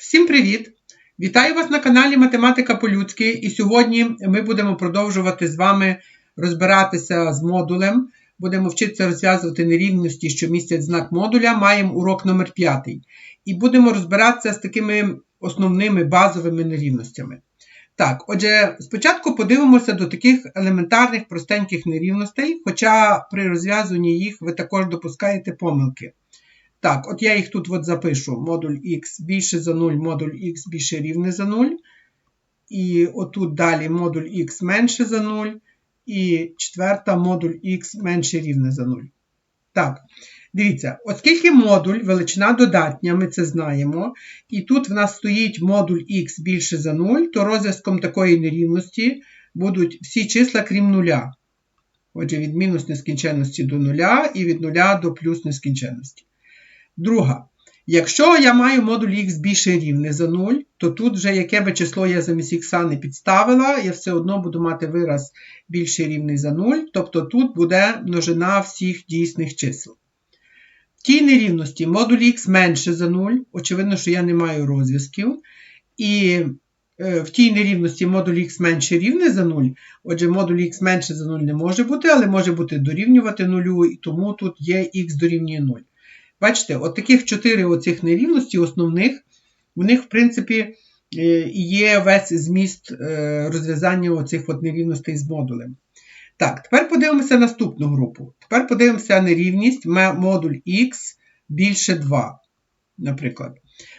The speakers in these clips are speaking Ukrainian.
Всім привіт! Вітаю вас на каналі Математика по-людськи. І сьогодні ми будемо продовжувати з вами розбиратися з модулем. Будемо вчитися розв'язувати нерівності, що містять знак модуля. Маємо урок номер 5 І будемо розбиратися з такими основними базовими нерівностями. Так, отже, спочатку подивимося до таких елементарних простеньких нерівностей, хоча при розв'язуванні їх ви також допускаєте помилки. Так, от я їх тут от запишу. Модуль Х більше за 0, модуль Х більше рівне за 0. І отут далі модуль Х менше за 0. І четверта модуль Х менше рівне за 0. Так, дивіться, оскільки модуль величина додатня, ми це знаємо. І тут в нас стоїть модуль Х більше за 0, то розв'язком такої нерівності будуть всі числа крім нуля. Отже, від мінус нескінченності до нуля і від нуля до плюс нескінченності. Друга. Якщо я маю модуль х більше рівне за 0, то тут вже яке би число я замість х не підставила, я все одно буду мати вираз більше рівний за 0, тобто тут буде множина всіх дійсних чисел. В тій нерівності модуль х менше за 0, очевидно, що я не маю розв'язків. І е, в тій нерівності модуль х менше рівне за 0, отже, модуль х менше за 0 не може бути, але може бути дорівнювати 0, і тому тут є х дорівнює 0. Бачите, от таких чотири оцих нерівності основних, в них, в принципі, е, є весь зміст е, розв'язання оцих от нерівностей з модулем. Так, тепер подивимося наступну групу. Тепер подивимося нерівність модуль Х більше 2. Наприклад,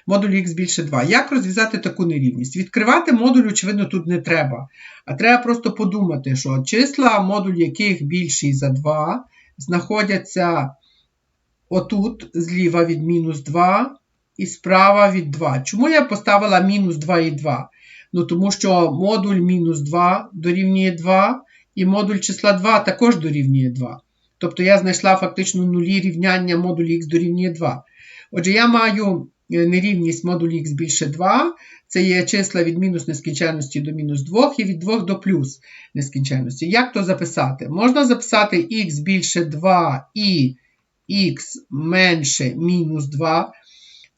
модуль Х більше 2. Як розв'язати таку нерівність? Відкривати модуль, очевидно, тут не треба. А треба просто подумати, що числа, модуль яких більший за 2, знаходяться отут зліва від мінус 2 і справа від 2. Чому я поставила мінус 2 і 2? Ну, тому що модуль мінус 2 дорівнює 2, і модуль числа 2 також дорівнює 2. Тобто я знайшла фактично нулі рівняння модуль х дорівнює 2. Отже, я маю е, нерівність модуль х більше 2. Це є числа від мінус нескінченності до мінус 2 і від 2 до плюс нескінченності. Як то записати? Можна записати х більше 2 і х менше мінус 2.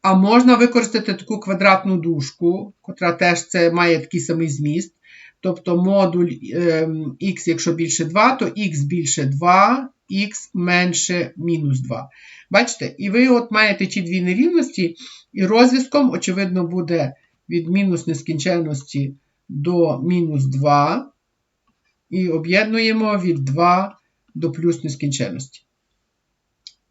А можна використати таку квадратну дужку, котра теж це має такий самий зміст. Тобто модуль е, х, якщо більше 2, то х більше 2, х менше мінус 2. Бачите? І ви от маєте ті дві нерівності, і розв'язком, очевидно, буде від мінус нескінченності до мінус 2. І об'єднуємо від 2 до плюс нескінченності.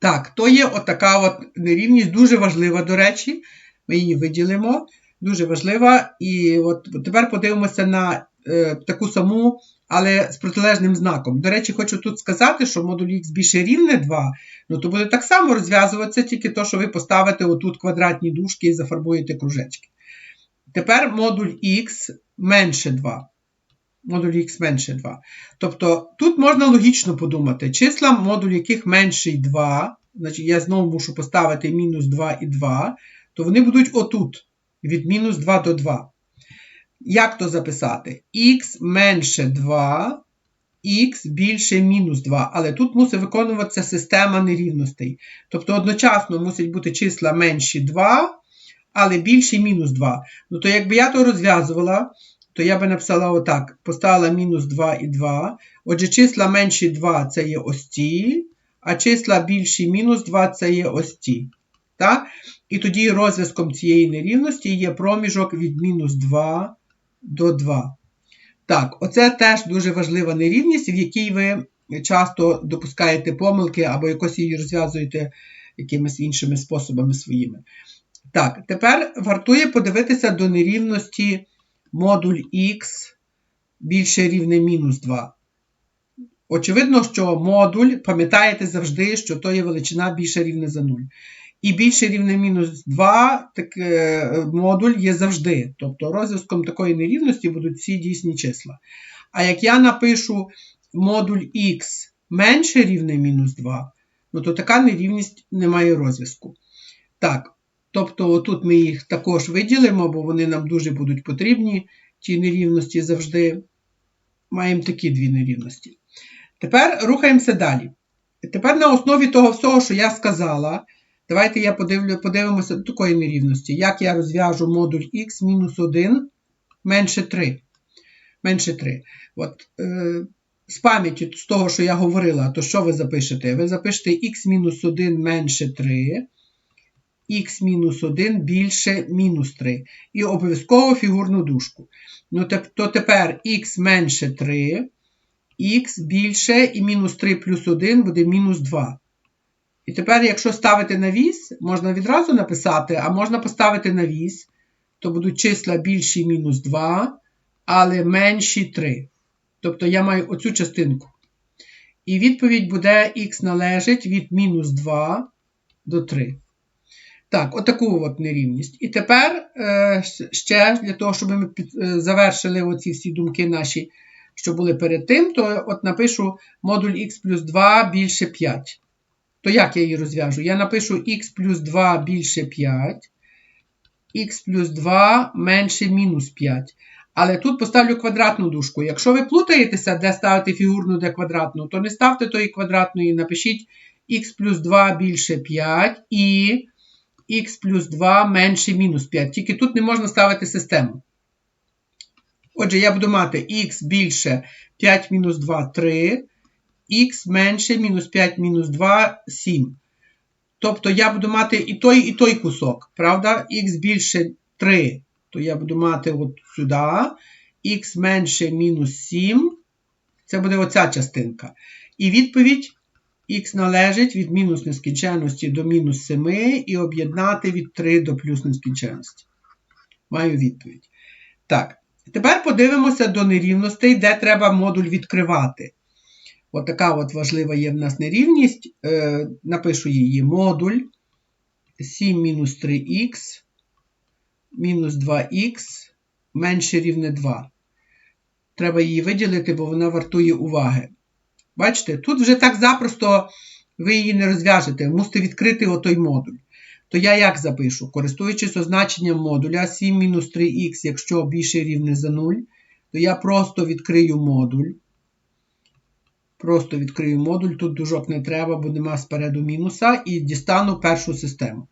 Так, то є отака от нерівність, дуже важлива, до речі. Ми її виділимо. Дуже важлива. І от тепер подивимося на е, таку саму, але з протилежним знаком. До речі, хочу тут сказати, що модуль х більше рівне 2, ну то буде так само розв'язуватися, тільки то, що ви поставите отут квадратні дужки і зафарбуєте кружечки. Тепер модуль х менше 2 модуль х менше 2. Тобто тут можна логічно подумати, числа, модуль яких менший 2, значить я знову мушу поставити мінус 2 і 2, то вони будуть отут, від мінус 2 до 2. Як то записати? Х менше 2, х більше мінус 2. Але тут мусить виконуватися система нерівностей. Тобто одночасно мусять бути числа менші 2, але більші мінус 2. Ну, то якби я то розв'язувала, то я би написала отак: поставила мінус 2 і 2. Отже, числа менші 2 це є ось ці, а числа більші мінус 2 це є ось ці. Так? І тоді розв'язком цієї нерівності є проміжок від мінус 2 до 2. Так, оце теж дуже важлива нерівність, в якій ви часто допускаєте помилки або якось її розв'язуєте якимись іншими способами своїми. Так, тепер вартує подивитися до нерівності модуль х більше рівне мінус 2. Очевидно, що модуль, пам'ятаєте завжди, що то є величина більше рівне за 0. І більше рівне мінус 2 так, е, модуль є завжди. Тобто розв'язком такої нерівності будуть всі дійсні числа. А як я напишу модуль х менше рівне мінус 2, ну то така нерівність не має розв'язку. Так, Тобто, тут ми їх також виділимо, бо вони нам дуже будуть потрібні. Ті нерівності завжди маємо такі дві нерівності. Тепер рухаємося далі. Тепер на основі того всього, що я сказала, Давайте я подивлю, подивимося до такої нерівності. Як я розв'яжу модуль х мінус 1 менше 3. Менше 3. От, е, з пам'яті з того, що я говорила, то що ви запишете? Ви запишете х мінус 1 менше 3, х мінус 1 більше мінус 3. І обов'язково фігурну дужку. Ну, то тепер х менше 3, х більше і мінус 3 плюс 1 буде мінус 2. І тепер, якщо ставити на вісь, можна відразу написати, а можна поставити на вісь, то будуть числа більші мінус 2, але менші 3. Тобто я маю оцю частинку. І відповідь буде х належить від мінус 2 до 3. Так, отаку от нерівність. І тепер е, ще для того, щоб ми е, завершили оці всі думки наші, що були перед тим, то от напишу модуль х плюс 2 більше 5. То як я її розв'яжу? Я напишу х плюс 2 більше 5, х плюс 2 менше мінус 5. Але тут поставлю квадратну дужку. Якщо ви плутаєтеся, де ставити фігурну, де квадратну, то не ставте тої квадратної, напишіть х плюс 2 більше 5 і х плюс 2 менше мінус 5. Тільки тут не можна ставити систему. Отже, я буду мати х більше 5 мінус 2 3, х менше мінус 5 мінус 2 7. Тобто я буду мати і той, і той кусок. Правда? Х більше 3, то я буду мати от сюди. Х менше мінус 7. Це буде оця частинка. І відповідь х належить від мінус нескінченності до мінус 7 і об'єднати від 3 до плюс нескінченності. Маю відповідь. Так, тепер подивимося до нерівностей, де треба модуль відкривати. От така от важлива є в нас нерівність. Е, Напишу її модуль 7 мінус 3х мінус 2х менше рівне 2. Треба її виділити, бо вона вартує уваги. Бачите, тут вже так запросто ви її не розв'яжете, мусите відкрити отой модуль. То я як запишу? Користуючись означенням модуля 7-3х, якщо більше рівне за 0, то я просто відкрию модуль. Просто відкрию модуль, тут дужок не треба, бо нема спереду мінуса, і дістану першу систему.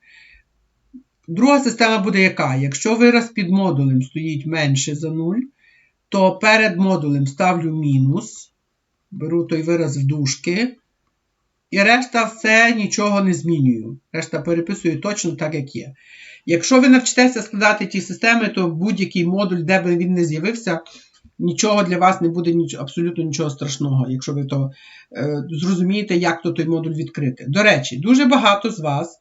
Друга система буде яка? Якщо вираз під модулем стоїть менше за 0, то перед модулем ставлю мінус, беру той вираз в дужки, і решта все нічого не змінюю. Решта переписую точно так, як є. Якщо ви навчитеся складати ті системи, то будь-який модуль, де би він не з'явився, нічого для вас не буде абсолютно нічого страшного, якщо ви то е, зрозумієте, як то той модуль відкрити. До речі, дуже багато з вас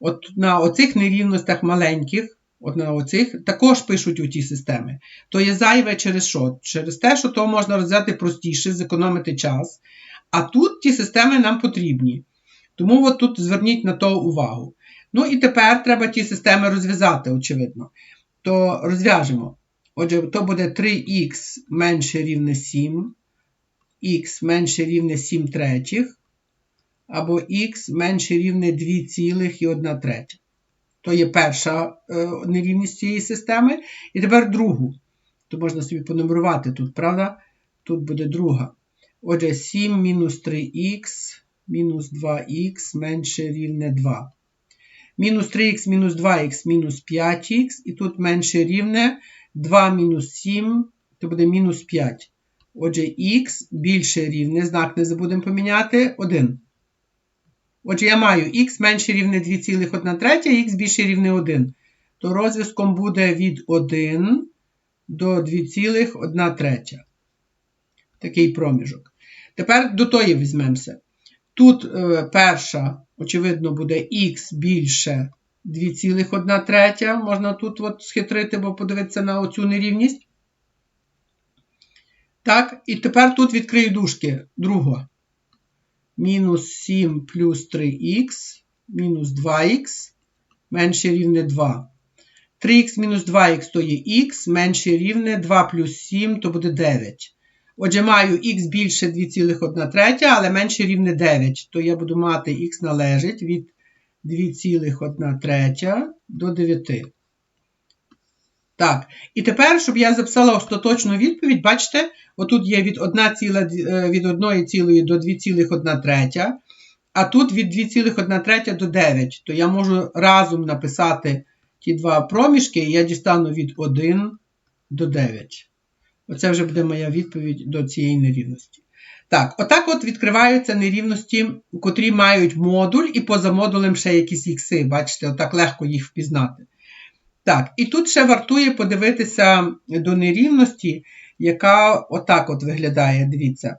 от на оцих нерівностях маленьких, от на оцих, також пишуть у ті системи. То є зайве через що? Через те, що то можна розв'язати простіше, зекономити час. А тут ті системи нам потрібні. Тому от тут зверніть на то увагу. Ну і тепер треба ті системи розв'язати, очевидно. То розв'яжемо. Отже, то буде 3х менше рівне 7, х менше рівне 7 третіх, або х менше рівне 2,1 третя. То є перша е, нерівність цієї системи. І тепер другу. То можна собі понумерувати тут, правда? Тут буде друга. Отже, 7 мінус 3х мінус 2х менше рівне 2. Мінус 3х мінус 2х мінус 5х, і тут менше рівне 2 мінус 7, то буде мінус 5. Отже, х більше рівне, знак не забудемо поміняти 1. Отже, я маю х менше рівне 2,1 третя, х більше рівне 1. То розв'язком буде від 1 до 2,1 третя. Такий проміжок. Тепер до тої візьмемося. Тут е, перша, очевидно, буде х більше 2,1 третя. Можна тут от схитрити, бо подивитися на оцю нерівність. Так, і тепер тут відкрию дужки. Друга. Мінус 7 плюс 3х, мінус 2х, менше рівне 2. 3х мінус 2х то є х, менше рівне 2 плюс 7 то буде 9. Отже, маю х більше 2,1 третя, але менше рівне 9. То я буду мати х належить від 2,1 третя до 9. Так, і тепер, щоб я записала остаточну відповідь, бачите, отут є від 1 ціла, е, від 1 цілої до 2,1 третя. а тут від 2,1 третя до 9, то я можу разом написати ті два проміжки, і я дістану від 1 до 9. Оце вже буде моя відповідь до цієї нерівності. Так, отак от відкриваються нерівності, котрі мають модуль, і поза модулем ще якісь ікси. Бачите, отак легко їх впізнати. Так, і тут ще вартує подивитися до нерівності, яка отак от виглядає, дивіться.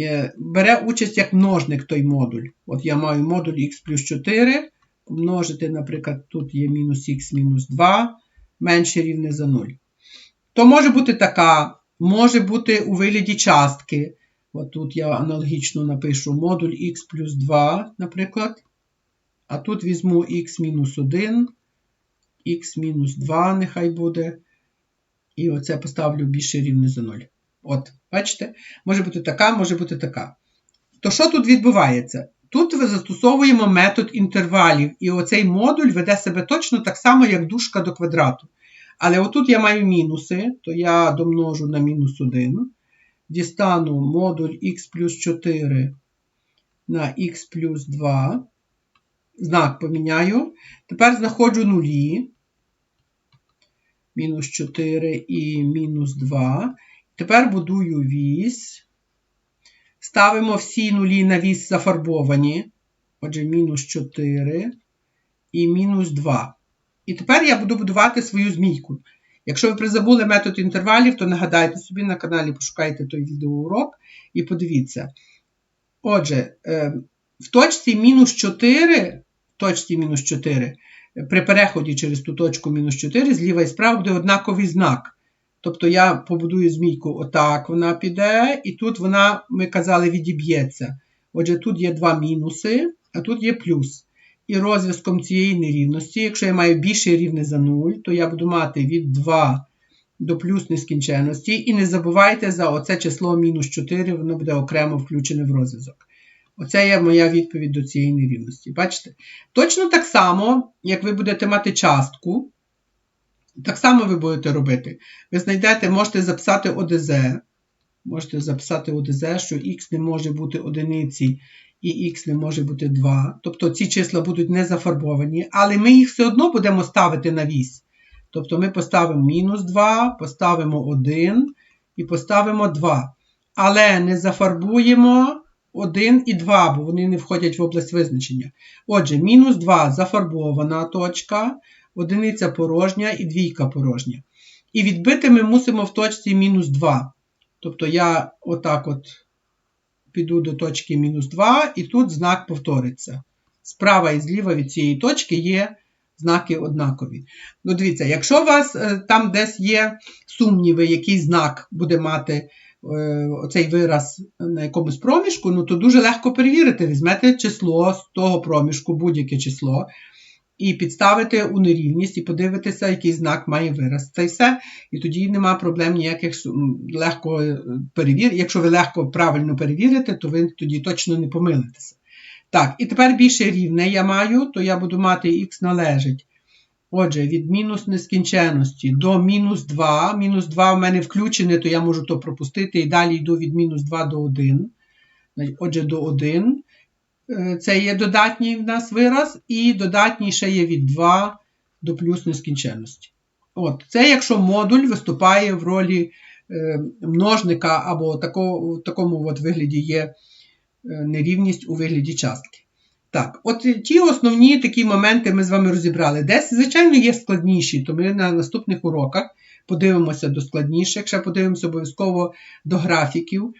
Е, бере участь як множник той модуль. От я маю модуль х плюс 4, помножити, наприклад, тут є мінус х мінус 2, менше рівне за 0. То може бути така, може бути у вигляді частки. От тут я аналогічно напишу модуль х плюс 2, наприклад. А тут візьму х мінус 1, х мінус 2, нехай буде. І оце поставлю більше рівне за 0. От, бачите? Може бути така, може бути така. То що тут відбувається? Тут ми застосовуємо метод інтервалів, і оцей модуль веде себе точно так само, як дужка до квадрату. Але отут я маю мінуси, то я домножу на мінус 1. Дістану модуль х плюс 4 на х плюс 2. Знак поміняю. Тепер знаходжу нулі. Мінус 4 і мінус 2. Тепер будую вісь. Ставимо всі нулі на вісь зафарбовані. Отже, мінус 4 і мінус 2. І тепер я буду будувати свою змійку. Якщо ви призабули метод інтервалів, то нагадайте собі на каналі, пошукайте той відеоурок і подивіться. Отже, е, в точці мінус 4, в точці мінус 4, при переході через ту точку мінус 4, зліва і справа буде однаковий знак. Тобто я побудую змійку отак вона піде, і тут вона, ми казали, відіб'ється. Отже, тут є два мінуси, а тут є плюс. І розв'язком цієї нерівності, якщо я маю більше рівне за 0, то я буду мати від 2 до плюс нескінченності. І не забувайте за оце число мінус 4, воно буде окремо включене в розв'язок. Оце є моя відповідь до цієї нерівності. Бачите? Точно так само, як ви будете мати частку, так само ви будете робити. Ви знайдете, можете записати ОДЗ. Можете записати ОДЗ, що х не може бути одиниці і х не може бути 2. Тобто ці числа будуть не зафарбовані, але ми їх все одно будемо ставити на вісь. Тобто ми поставимо мінус 2, поставимо 1 і поставимо 2. Але не зафарбуємо 1 і 2, бо вони не входять в область визначення. Отже, мінус 2 зафарбована точка одиниця порожня і двійка порожня. І відбити ми мусимо в точці мінус 2. Тобто я отак от піду до точки мінус 2, і тут знак повториться. Справа і зліва від цієї точки є знаки однакові. Ну, дивіться, якщо у вас е, там десь є сумніви, який знак буде мати е, оцей вираз на якомусь проміжку, ну то дуже легко перевірити. Візьмете число з того проміжку, будь-яке число і підставити у нерівність, і подивитися, який знак має вираз. Це все. І тоді нема проблем ніяких легко е, перевірити. Якщо ви легко правильно перевірите, то ви тоді точно не помилитеся. Так, і тепер більше рівне я маю, то я буду мати х належить. Отже, від мінус нескінченності до мінус 2. Мінус 2 в мене включене, то я можу то пропустити. І далі йду від мінус 2 до 1. Отже, до 1. Е, це є додатній в нас вираз, і додатній ще є від 2 до плюс нескінченності. От, Це якщо модуль виступає в ролі е, множника, або тако, в такому от вигляді є е, нерівність у вигляді частки. Так, от ті основні такі моменти ми з вами розібрали. Десь, звичайно, є складніші, то ми на наступних уроках подивимося до складніших, ще подивимося обов'язково до графіків,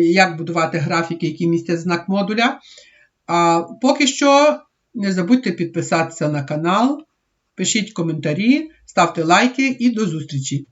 як будувати графіки, які містять знак модуля. А поки що не забудьте підписатися на канал, пишіть коментарі, ставте лайки і до зустрічі!